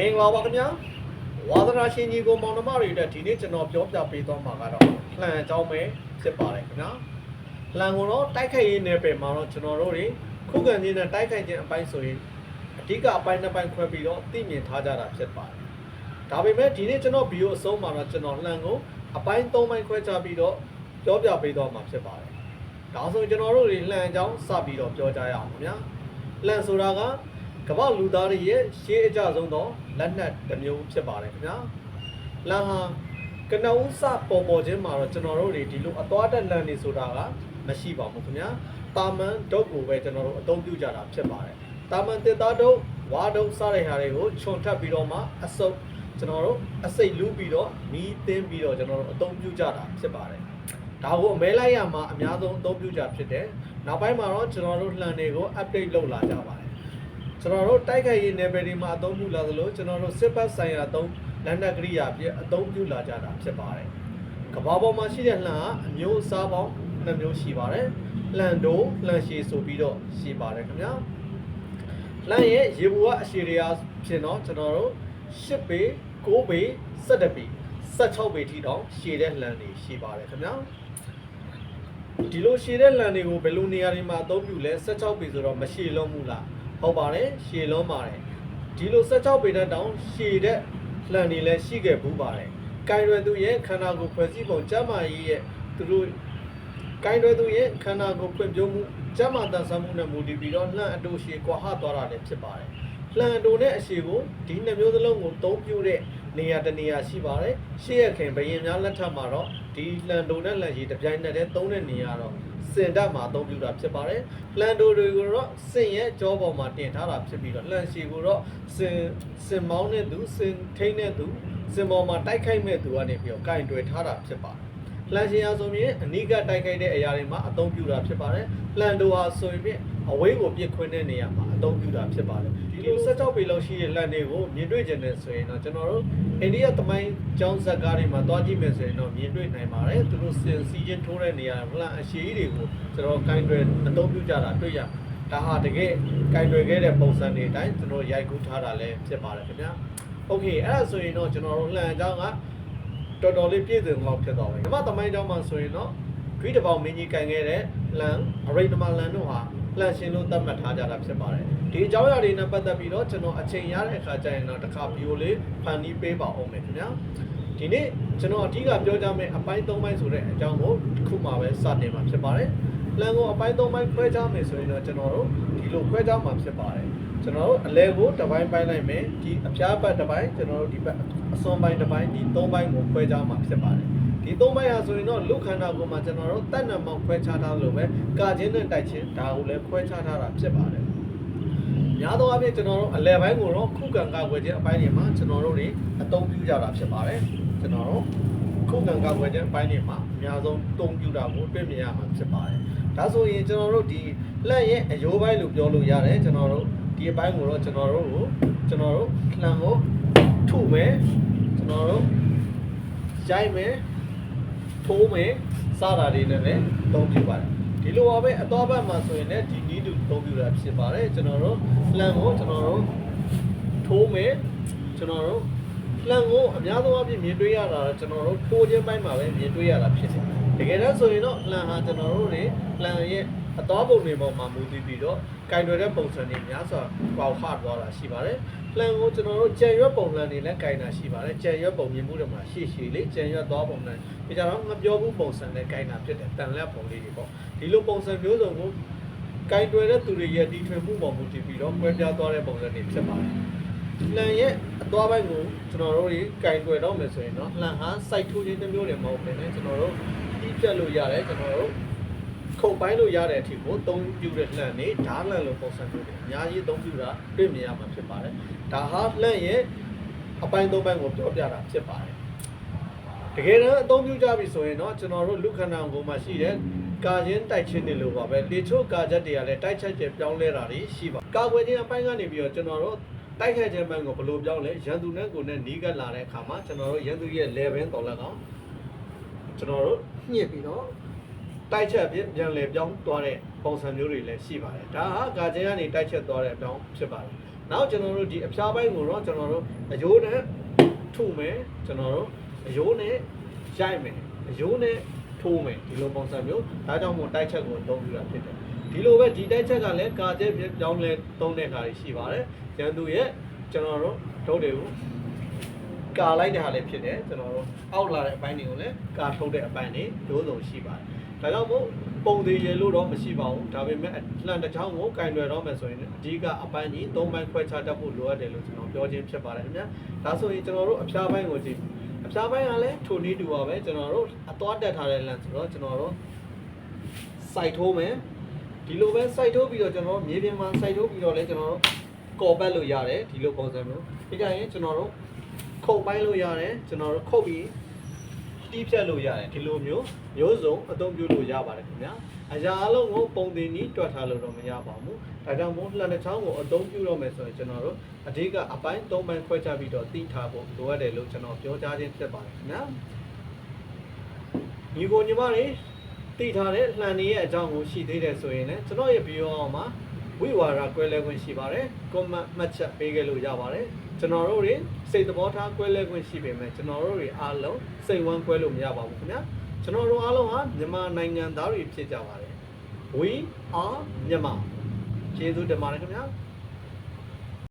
မင်္ဂလာပါခင်ဗျာဝါသနာရှင်ကြီးကိုမောင်နှမတွေအတွက်ဒီနေ့ကျွန်တော်ပြောပြပေးသွားမှာကတော့လှန်အကြောင်းပဲဖြစ်ပါတယ်ခင်ဗျာလှန်ကိုတော့တိုက်ခိုက်ရေးနယ်ပယ်မှာတော့ကျွန်တော်တို့တွေခုခံခြင်းနဲ့တိုက်ခိုက်ခြင်းအပိုင်းဆိုရင်အဓိကအပိုင်းနှစ်ပိုင်းခွဲပြီးတော့သိမြင်ထားကြတာဖြစ်ပါတယ်ဒါပေမဲ့ဒီနေ့ကျွန်တော်ဗီဒီယိုအဆုံးမှာတော့ကျွန်တော်လှန်ကိုအပိုင်း၃ပိုင်းခွဲခြားပြီးတော့ပြောပြပေးသွားမှာဖြစ်ပါတယ်ဒါဆိုရင်ကျွန်တော်တို့တွေလှန်အကြောင်းစပြီးတော့ပြောကြရအောင်ခင်ဗျာလှန်ဆိုတာက ကမ္ဘာလူသားတွေရဲ့ရှေးအကြဆုံးသောလက်နက်တစ်မျိုးဖြစ်ပါတယ်ခင်ဗျာလန်ဟာကနဦးစပေါ်ပေါ်ချင်းမှာတော့ကျွန်တော်တို့တွေဒီလိုအသွားတက်လန်နေဆိုတာကမရှိပါဘူးခင်ဗျာတာမန်ဒုတ်ကိုပဲကျွန်တော်တို့အသုံးပြုကြတာဖြစ်ပါတယ်တာမန်တစ်သားဒုတ်ဝါဒုတ်စတဲ့ဟာတွေကိုခြုံထပ်ပြီးတော့မှအစုပ်ကျွန်တော်တို့အစိတ်လူးပြီးတော့မီးသင်းပြီးတော့ကျွန်တော်တို့အသုံးပြုကြတာဖြစ်ပါတယ်ဒါကိုအမဲလိုက်ရမှာအများဆုံးအသုံးပြုကြဖြစ်တယ်နောက်ပိုင်းမှာတော့ကျွန်တော်တို့လှန်တွေကို update လုပ်လာကြပါတယ် ကျွန်တော်တို့တိုက်ခိုက်ရေးနယ်ပယ်တွေမှာအသုံးပြုလာသလိုကျွန်တော်တို့စစ်ပတ်ဆိုင်ရာအသုံးလက်နက်ကရိယာပြအသုံးပြုလာကြတာဖြစ်ပါတယ်။ကမ္ဘာပေါ်မှာရှိတဲ့လှန်ကအမျိုးအစားပေါင်းနှစ်မျိုးရှိပါတယ်။လှန်တိုးလှန်ရှည်ဆိုပြီးတော့ရှိပါတယ်ခင်ဗျာ။လှန်ရဲ့ရေဘူကအရှည်တွေအားဖြင့်တော့ကျွန်တော်တို့10ပေ9ပေ17ပေ16ပေထိတောင်ရှည်တဲ့လှန်တွေရှိပါတယ်ခင်ဗျာ။ဒီလိုရှည်တဲ့လန်တွေကိုဘယ်လိုနေရာတွေမှာအသုံးပြုလဲ16ပေဆိုတော့မရှည်လုံးဘူးလား ဟုတ်ပါတယ်ရှည်လုံးပါတယ်ဒီလို16ပေတဲ့တောင်ရှည်တဲ့လန်တွေလည်းရှိခဲ့ဘူးပါတယ်ကင်ရွယ်သူရဲ့ခန္ဓာကိုယ်ဖွဲ့စည်းပုံကျန်းမာရေးရဲ့သူတို့ကင်ရွယ်သူရဲ့ခန္ဓာကိုယ်ဖွံ့ဖြိုးမှုကျန်းမာတန်ဆာမှုနဲ့မူတည်ပြီးတော့လှန်အတူရှည်ကွာဟသွားတာလည်းဖြစ်ပါတယ်လှန်အတူနဲ့အရှည်ကိုဒီနှစ်မျိုးစလုံးကိုသုံးပြုတဲ့နေရာတစ်နေရာရှိပါတယ်ရှေ့ရခင်ဘရင်များလက်ထက်မှာတော့ဒီလှန်တူနဲ့လှန်ရှည်တစ်ပြိုင်နက်တည်းသုံးတဲ့နေရာတော့ စင်တက်မှာအသုံးပြုတာဖြစ်ပါတယ်။လန်တိုတွေကိုတော့စင်ရဲ့ကြောပေါ်မှာတင်ထားတာဖြစ်ပြီးတော့လန်ရှည်ကိုတော့စင်စင်မောင်းတဲ့သူစင်ထိန်းတဲ့သူစင်ပေါ်မှာတိုက်ခိုက်မဲ့သူကနေပြီးတော့ကင်တွယ်ထားတာဖြစ်ပါတယ်။လန်ရှည်ဟာဆိုရင်အနိကတိုက်ခိုက်တဲ့အရာတွေမှာအသုံးပြုတာဖြစ်ပါတယ်။လန်တိုဟာဆိုရင် အဝေးကိုပြစ်ခွင်းတဲ့နေရာမှာအသုံးပြုတာဖြစ်ပါတယ်။ဒီလို16ပေလောက်ရှိတဲ့လန်တွေကိုမြင်တွေ့ကြတယ်ဆိုရင်တော့ကျွန်တော်တို့အိန္ဒိယသမိုင်းကျောင်းဇာတ်ကားတွေမှာတွားကြည့်မယ်ဆိုရင်တော့မြင်တွေ့နိုင်ပါတယ်။သူတို့စင်စီချင်းထိုးတဲ့နေရာလန်အရှိကြီးတွေကို ကျွန်တော်ကင်တွယ်အသုံးပြုကြတာတွေ့ရဒါဟာတကယ်ကင်တွယ်ခဲ့တဲ့ပုံစံတွေအတိုင်းကျွန်တော်ရိုက်ကူးထားတာလည်းဖြစ်ပါတယ်ခင်ဗျာโอเคအဲ့ဒါဆိုရင်တော့ကျွန်တော်တို့လှန်အကြောင်းကတော်တော်လေးပြည့်စုံလောက်ဖြစ်သွားပြီဓမ္မသမိုင်းအကြောင်းမှာဆိုရင်တော့ ဂရိတပေါင်းမင်းကြီးကင်ခဲ့တဲ့လန်အရိဓမ္မလန်တို့ဟာလှန်ရှင်လို့သတ်မှတ်ထားကြတာဖြစ်ပါတယ်ဒီအကြောင်းအရာတွေနဲ့ပတ်သက်ပြီးတော့ကျွန်တော်အချိန်ရတဲ့အခါကျရင်တော့တစ်ခါဗီဒီယိုလေးဖန်တီးပေးပါအောင်မယ်ခင်ဗျာဒီနေ့ကျွန်တော်အဓိကပြောကြမယ့်အပိုင်း၃ပိုင်းဆိုတဲ့အကြောင်းကိုတစ်ခုမှပဲစတင်မှာဖြစ်ပါတယ်လန်ကိုအပိုင်း၃ပိုင်းခွဲခြားမယ်ဆိုရင်တော့ကျွန်တော်တို့ဒီလိုခွဲခြားမှာဖြစ်ပါတယ်ကျွန်တော်တို့အလဲကိုတစ်ပိုင်းပိုင်းလိုက်မယ်ဒီအပြားဘက်တစ်ပိုင်းကျွန်တော်တို့ဒီဘက်အစွန်ပိုင်းတစ်ပိုင်းဒီ၃ပိုင်းကိုခွဲခြားမှာဖြစ်ပါတယ် ဒီ၃ပိုင်းဟာဆိုရင်တော့လူခန္ဓာကိုယ်မှာကျွန်တော်တို့တက်နံမောင်ခွဲခြားထားလို့ပဲကာချင်းနဲ့တိုက်ချင်းဒါကိုလည်းခွဲခြားထားတာဖြစ်ပါတယ်များသောအားဖြင့်ကျွန်တော်တို့အလဲပိုင်းကိုတော့ခုခံကာကွယ်ခြင်းအပိုင်းတွေမှာကျွန်တော်တို့တွေအသုံးပြုကြတာဖြစ်ပါတယ်ကျွန်တော်တို့ခုခံကာကွယ်ခြင်းအပိုင်းတွေမှာအများဆုံးအသုံးပြုတာကိုတွေ့မြင်ရမှာဖြစ်ပါတယ်ဒါဆိုရင်ကျွန်တော်တို့ဒီလက်ရဲ့အယိုးပိုင်းလို့ပြောလို့ရတယ်ကျွန်တော်တို့ဒီအပိုင်းကိုတော့ကျွန်တော်တို့ကိုကျွန်တော်တို့လှန်ကိုထုမယ်ကျွန်တော်တို့ရိုက်မယ် ထိုးမယ်စတာတွေနဲ့လည်းသုံးပြပါတယ်ဒီလိုပါပဲအတော်ဘက်မှာဆိုရင်လည်းဒီနီးတူသုံးပြတာဖြစ်ပါတယ်ကျွန်တော်တို့လှန်ကိုကျွန်တော်တို့ထိုးမယ်ကျွန်တော်တို့လှန်ကိုအများဆုံးအပြည့်မြင်တွေ့ရတာတော့ကျွန်တော်တို့ထိုးခြင်းပိုင်းမှာပဲမြင်တွေ့ရတာဖြစ်တယ်တကယ်တော့ဆိုရင်တော့လှန်ဟာကျွန်တော်တို့တွေလှန်ရဲ့အတော်ပုံတွေပေါ်မှာမူတည်ပြီးတော့ကင်တွယ်တဲ့ပုံစံတွေများစွာပေါက်ဖသွားတာရှိပါတယ် လှန်ကိုကျွန်တော်တို့ကြံရွက်ပုံလှန်တွေလည်းကင်တာရှိပါတယ်ကြံရွက်ပုံမြင်မှုတွေမှာရှေ့ရှေ့လေးကြံရွက်သွားပုံလှန်ဒီကြတော့ငပြောဘူးပုံစံနဲ့ကင်တာဖြစ်တယ်တန်လက်ပုံလေးတွေပေါ့ဒီလိုပုံစံမျိုးစုံကိုကင်တွယ်တဲ့သူတွေရဲ့ဒီထွင်မှုပေါ်မူတည်ပြီးတော့ကွဲပြားသွားတဲ့ပုံစံတွေဖြစ်ပါတယ်လှန်ရဲ့အသွားပိုင်းကိုကျွန်တော်တို့တွေကင်တွယ်တော့မယ်ဆိုရင်တော့လှန်ဟာစိုက်ထိုးခြင်းတစ်မျိုးတည်းမဟုတ်ဘဲနဲ့ကျွန်တော်တို့ပြီးပြတ်လို့ရတယ်ကျွန်တော်တို့ ခုတ်ပိုင်းလို့ရတဲ့အထိကိုသုံးပြတဲ့လှန်နေဓာတ်လှန်လို့ပုံစံမျိုးတွေအများကြီးသုံးပြတာတွေ့မြင်ရမှာဖြစ်ပါတယ်ဒါဟာလှန်ရဲ့အပိုင်းသုံးပိုင်းကိုပြောပြတာဖြစ်ပါတယ်တကယ်တော့အသုံးပြုကြပြီဆိုရင်တော့ကျွန်တော်တို့လူခန္ဓာကိုယ်မှာရှိတဲ့ကာချင်းတိုက်ချင်းတွေလို့ပါပဲလေချို့ကာချက်တွေကလည်းတိုက်ချက်တွေပြောင်းလဲတာတွေရှိပါကာကွယ်ခြင်းအပိုင်းကနေပြီးတော့ကျွန်တော်တို့တိုက်ခိုက်ခြင်းဘက်ကိုဘယ်လိုပြောင်းလဲရန်သူနဲ့ကိုယ်နဲ့နီးကပ်လာတဲ့အခါမှာကျွန်တော်တို့ရန်သူရဲ့ level တော်လက်ကောင်ကျွန်တော်တို့ညှစ်ပြီးတော့ တိုက်ချက်ပြပြန်လဲပြောင်းသွားတဲ့ပုံစံမျိုးတွေလည်းရှိပါတယ်ဒါဟာကာချင်းကနေတိုက်ချက်သွားတဲ့အပြောင်းဖြစ်ပါတယ်နောက်ကျွန်တော်တို့ဒီအဖျားပိုင်းကိုတော့ကျွန်တော်တို့အယိုးနဲ့ထုမယ်ကျွန်တော်တို့အယိုးနဲ့ရိုက်မယ်အယိုးနဲ့ထိုးမယ်ဒီလိုပုံစံမျိုးဒါကြောင့်မို့တိုက်ချက်ကိုအသုံးပြုတာဖြစ်တယ်ဒီလိုပဲဒီတိုက်ချက်ကလည်းကာကျဲပြောင်းလဲသုံးတဲ့ခါတွေရှိပါတယ်ကျန်သူရဲ့ကျွန်တော်တို့ထုတ်တွေကိုကာလိုက်တဲ့ဟာလည်းဖြစ်တယ်ကျွန်တော်တို့အောက်လာတဲ့အပိုင်းတွေကိုလည်းကာထုတ်တဲ့အပိုင်းတွေရိုးစုံရှိပါတယ် ဒါကြောင့်မို့ပုံသေးရေလို့တော့မရှိပါဘူးဒါပေမဲ့လှန်တစ်ချောင်းကိုကင်တွယ်တော့မယ်ဆိုရင်အဓိကအပိုင်းကြီး၃ပိုင်းခွဲခြားတတ်ဖို့လိုအပ်တယ်လို့ကျွန်တော်ပြောခြင်းဖြစ်ပါတယ်ခင်ဗျာဒါဆိုရင်ကျွန်တော်တို့အဖျားပိုင်းကိုကြည့်အဖျားပိုင်းကလည်းထိုနည်းတူပါပဲကျွန်တော်တို့အသွားတက်ထားတဲ့လမ်းဆိုတော့ကျွန်တော်တို့ site ထိုးမယ်ဒီလိုပဲ site ထိုးပြီးတော့ကျွန်တော်တို့မြေပြင်မှာ site ထိုးပြီးတော့လည်းကျွန်တော်တို့ကော်ပတ်လို့ရတယ်ဒီလိုပုံစံမျိုးပြီးကြရင်ကျွန်တော်တို့ခုတ်ပိုင်းလို့ရတယ်ကျွန်တော်တို့ခုတ်ပြီး တီးဖြတ်လို့ရတယ်ဒီလိုမျိုးမျိုးစုံအသုံးပြုလို့ရပါတယ်ခင်ဗျာအရာအလုံးကိုပုံတင်ကြီးတွက်ထားလို့တော့မရပါဘူးဒါကြောင့်မို့လှန်တစ်ချောင်းကိုအသုံးပြုတော့မယ်ဆိုရင်ကျွန်တော်တို့အဓိကအပိုင်း၃ပိုင်းခွဲခြားပြီးတော့တိထားဖို့လိုအပ်တယ်လို့ကျွန်တော်ပြောကြားခြင်းဖြစ်ပါတယ်ခင်ဗျာညီကိုညီမတွေသိထားတဲ့လှန်နေရဲ့အကြောင်းကိုရှိသေးတယ်ဆိုရင်လည်းကျွန်တော်ရဲ့ဗီဒီယိုအောက်မှာ ဝိဝါဒကွဲလဲခွင့်ရှိပါတယ်။ comment မှတ်ချက်ပေးခဲ့လို့ရပါတယ်။ကျွန်တော်တို့တွေစိတ်သဘောထားကွဲလဲခွင့်ရှိပေမဲ့ကျွန်တော်တို့တွေအားလုံးစိတ်ဝမ်းကွဲလို့မရပါဘူးခင်ဗျာ။ကျွန်တော်တို့အားလုံးဟာမြန်မာနိုင်ငံသားတွေဖြစ်ကြပါတယ်။ We are မြန်မာကျေးဇူးတင်ပါတယ်ခင်ဗျာ။